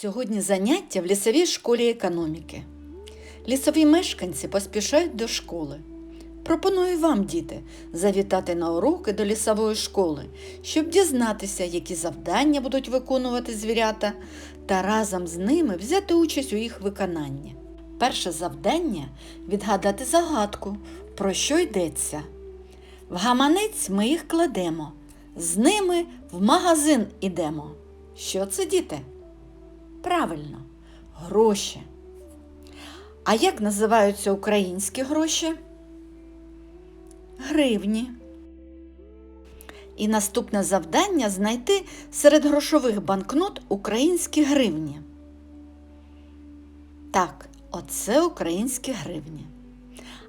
Сьогодні заняття в лісовій школі економіки. Лісові мешканці поспішають до школи. Пропоную вам, діти, завітати на уроки до лісової школи, щоб дізнатися, які завдання будуть виконувати звірята, та разом з ними взяти участь у їх виконанні. Перше завдання відгадати загадку, про що йдеться. В гаманець ми їх кладемо, з ними в магазин ідемо. Що це, діти? Правильно, гроші. А як називаються українські гроші? Гривні. І наступне завдання знайти серед грошових банкнот українські гривні. Так, оце українські гривні.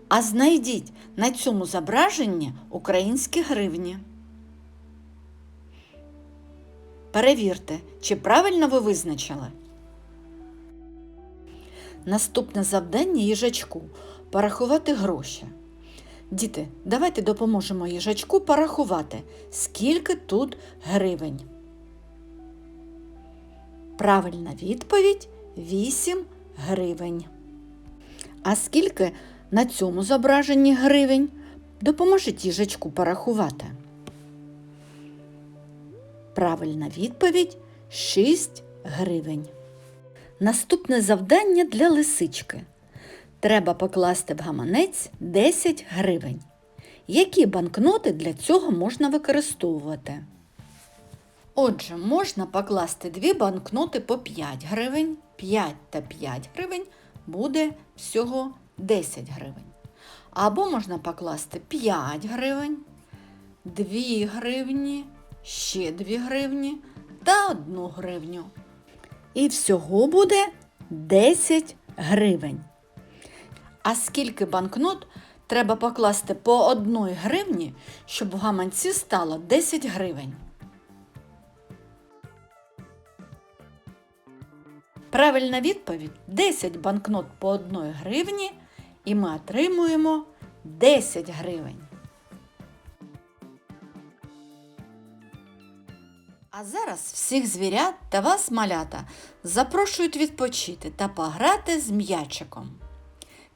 А знайдіть на цьому зображенні українські гривні. Перевірте, чи правильно ви визначили. Наступне завдання їжачку порахувати гроші. Діти, давайте допоможемо їжачку порахувати, скільки тут гривень. Правильна відповідь 8 гривень. А скільки на цьому зображенні гривень? Допоможіть їжачку порахувати. Правильна відповідь 6 гривень. Наступне завдання для лисички. Треба покласти в гаманець 10 гривень. Які банкноти для цього можна використовувати? Отже, можна покласти дві банкноти по 5 гривень, 5 та 5 гривень буде всього 10 гривень. Або можна покласти 5 гривень, 2 гривні, ще 2 гривні та 1 гривню. І всього буде 10 гривень. А скільки банкнот треба покласти по 1 гривні, щоб в гаманці стало 10 гривень? Правильна відповідь 10 банкнот по 1 гривні, і ми отримуємо 10 гривень. А зараз всіх звірят та вас, малята, запрошують відпочити та пограти з м'ячиком.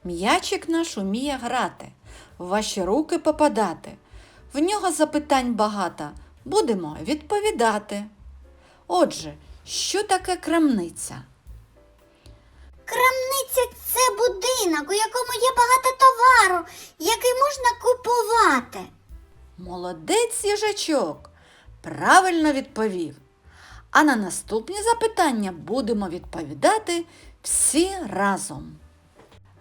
М'ячик наш уміє грати, в ваші руки попадати. В нього запитань багато, будемо відповідати. Отже, що таке крамниця? Крамниця це будинок, у якому є багато товару, який можна купувати. Молодець їжачок. Правильно відповів. А на наступні запитання будемо відповідати всі разом.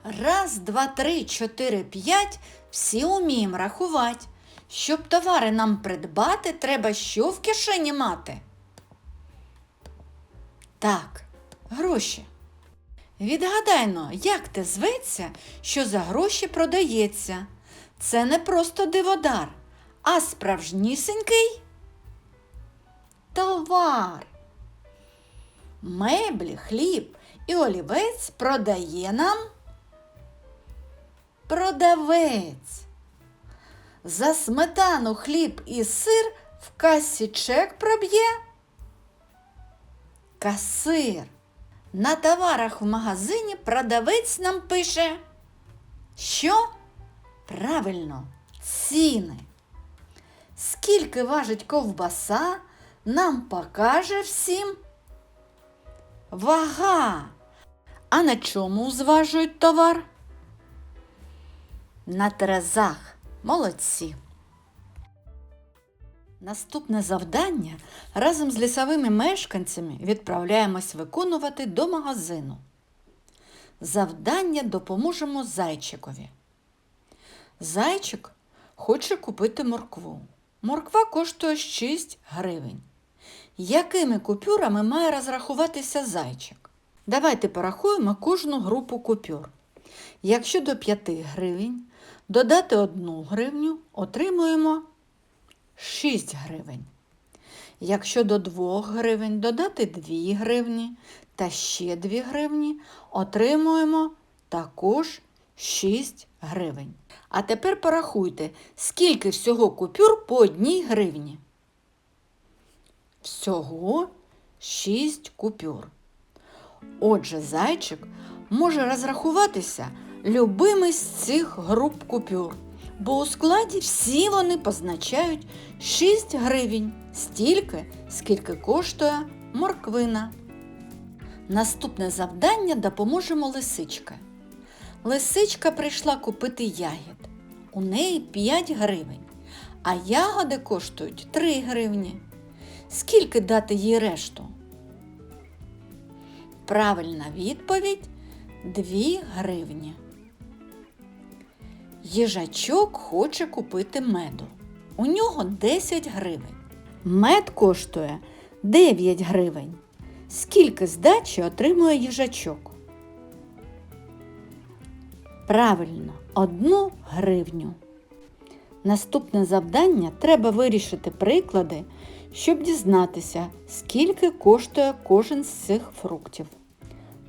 Раз, два, три, чотири, п'ять. Всі уміємо рахувати. Щоб товари нам придбати, треба що в кишені мати? Так, гроші. Відгадайно, як те зветься, що за гроші продається. Це не просто диводар, а справжнісінький товар. Меблі, хліб і олівець продає нам продавець. За сметану, хліб і сир в касі чек проб'є касир. На товарах в магазині продавець нам пише. Що? Правильно, ціни. Скільки важить ковбаса, нам покаже всім. Вага. А на чому зважують товар? На терезах. Молодці. Наступне завдання разом з лісовими мешканцями відправляємось виконувати до магазину. Завдання допоможемо зайчикові. Зайчик хоче купити моркву. Морква коштує 6 гривень. Якими купюрами має розрахуватися зайчик? Давайте порахуємо кожну групу купюр. Якщо до 5 гривень додати 1 гривню, отримуємо 6 гривень. Якщо до 2 гривень додати 2 гривні та ще 2 гривні, отримуємо також 6 гривень. А тепер порахуйте, скільки всього купюр по 1 гривні. Всього 6 купюр. Отже, зайчик може розрахуватися любими з цих груп купюр, бо у складі всі вони позначають 6 гривень, стільки, скільки коштує морквина. Наступне завдання допоможемо лисичка. Лисичка прийшла купити ягід. У неї 5 гривень, а ягоди коштують 3 гривні. Скільки дати їй решту? Правильна відповідь 2 гривні. Їжачок хоче купити меду. У нього 10 гривень. Мед коштує 9 гривень. Скільки здачі отримує їжачок? Правильно, 1 гривню. Наступне завдання треба вирішити приклади, щоб дізнатися, скільки коштує кожен з цих фруктів.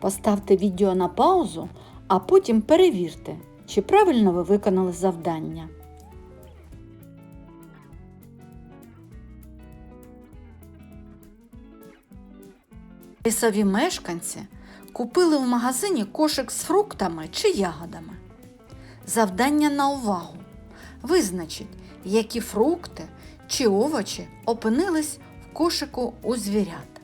Поставте відео на паузу, а потім перевірте, чи правильно ви виконали завдання. Лісові мешканці купили в магазині кошик з фруктами чи ягодами. Завдання на увагу. Визначить, які фрукти чи овочі опинились в кошику у звірят.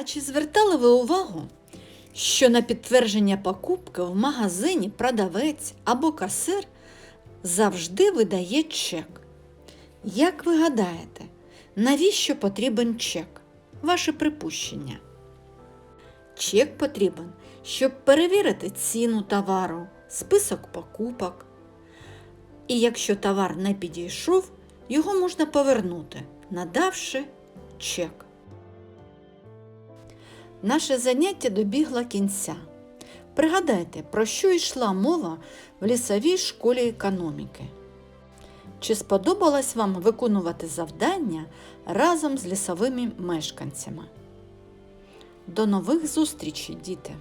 А чи звертали ви увагу, що на підтвердження покупки в магазині продавець або касир завжди видає чек? Як ви гадаєте, навіщо потрібен чек? Ваше припущення? Чек потрібен, щоб перевірити ціну товару, список покупок. І якщо товар не підійшов, його можна повернути, надавши чек. Наше заняття добігло кінця. Пригадайте, про що йшла мова в лісовій школі економіки. Чи сподобалось вам виконувати завдання разом з лісовими мешканцями? До нових зустрічей, діти!